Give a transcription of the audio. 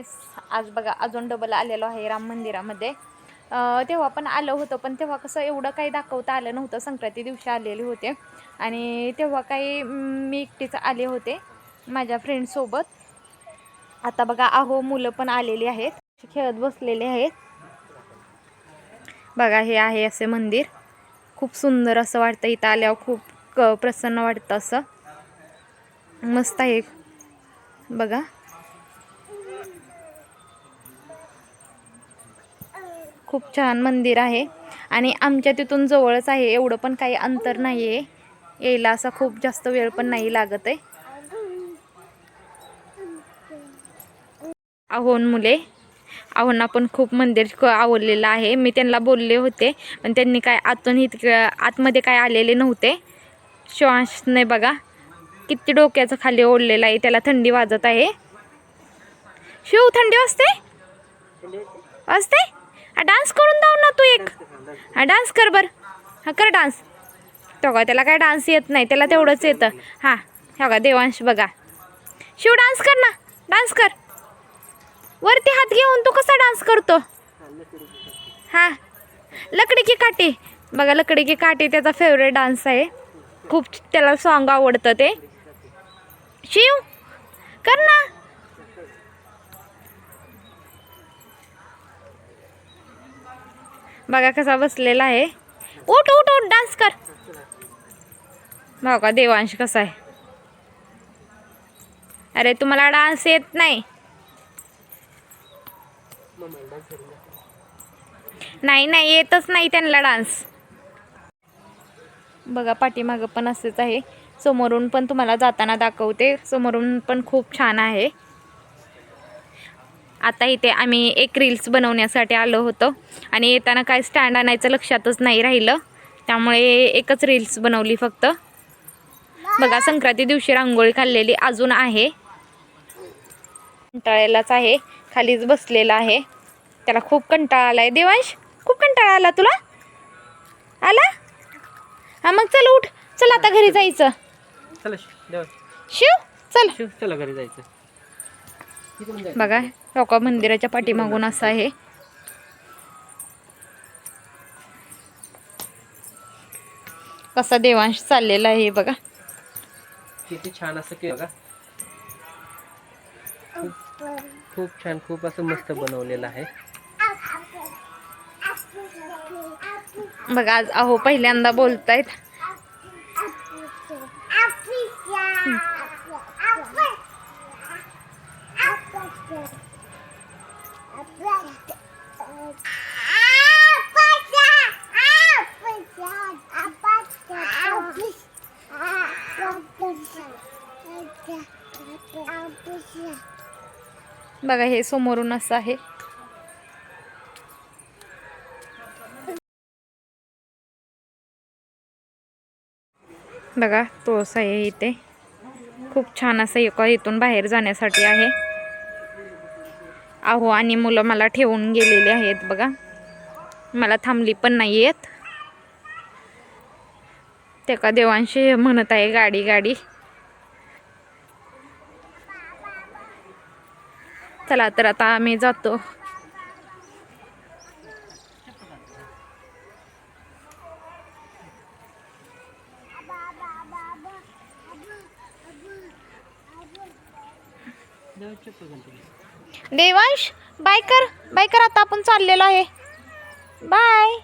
Fitness आज बघा अजून डबल आलेलो आहे राम मंदिरामध्ये. तेव्हा पण आलं होतं पण तेव्हा कसं एवढं काही दाखवता आलं नव्हतं. संक्रांती दिवशी आलेले होते. आणि तेव्हा काही मी एकटीच आले होते माझ्या फ्रेंडसोबत आता बघा आहो मुलं पण आलेली आहेत. खेळत बसलेले आहेत. बघा हे आहे असे मंदिर. खूप सुंदर असं वाटतं इथं आल्यावर. खूप प्रसन्न वाटतं असं. मस्त आहे. बघा. खूप छान मंदिर आहे. आणि आमच्या तिथून जवळच आहे एवढं पण काही अंतर नाही आहे यायला असा खूप जास्त वेळ पण नाही लागत आहे. आहोन मुले आहोंना पण खूप मंदिर क- आवडलेलं आहे. मी त्यांना बोलले होते पण त्यांनी काय आतून इतकं आतमध्ये काय आलेले नव्हते. श्वासने बघा. किती डोक्याचं खाली ओढलेलं आहे त्याला थंडी वाजत आहे. शिव थंडी वाजते? वाजते? डान्स करून दाव ना तू एक. हा डान्स कर बर. हा कर डान्स. तो का त्याला काय डान्स येत नाही त्याला तेवढंच येतं. हा हो का देवांश बघा. शिव डान्स कर ना. डान्स कर. वरती हात घेऊन तू कसा डान्स करतो? हां. लकडी की काठी. बघा लकडी की काठी त्याचा फेवरेट डान्स आहे. खूप त्याला सॉन्ग आवडतं ते. शिव कर ना. बघा कसा बसलेला आहे. उठ उठ उठ डान्स कर. बघा देवांश कसा आहे. अरे तुम्हाला डान्स येत नाही. नाही नाही येतच नाही त्यांना डान्स बघा पाठीमागं पण असंच आहे. समोरून पण तुम्हाला जाताना दाखवते. समोरून पण खूप छान आहे. आता इथे आम्ही एक रील्स बनवण्यासाठी आलो होतो. आणि येताना काय स्टँड आणायचं लक्षातच नाही राहिलं. त्यामुळे एकच रील्स बनवली फक्त. बघा संक्रांती दिवशी रांगोळी काढलेली अजून आहे. कंटाळलेलाच आहे. खालीच बसलेला आहे. त्याला खूप कंटाळा आलाय. देवांश खूप कंटाळा आला तुला? आला? हा मग चल उठ. चल आता घरी जायचं. शिव चल. शिव चला घरी जायचं. बघा लोका मंदिराच्या पाठीमागून असं आहे. कसा देवांश चाललेला आहे बघा. किती छान असं केलं खूप खूप छान खूप असं मस्त बनवलेलं आहे. बघा आज अहो पहिल्यांदा बोलतायत. बघा हे समोरून असं आहे. बघा तुळस आहे इथे. खूप छान असं एका इथून बाहेर जाण्यासाठी आहे. अहो आणि मुलं मला ठेवून गेलेली आहेत बघा. मला थांबली पण नाही आहेत त्या का देवांशी म्हणत आहे गाडी गाडी. चला तर आता आम्ही जातो. देवांश बाय कर बाय कर आता आपण चाललेलो आहे. बाय.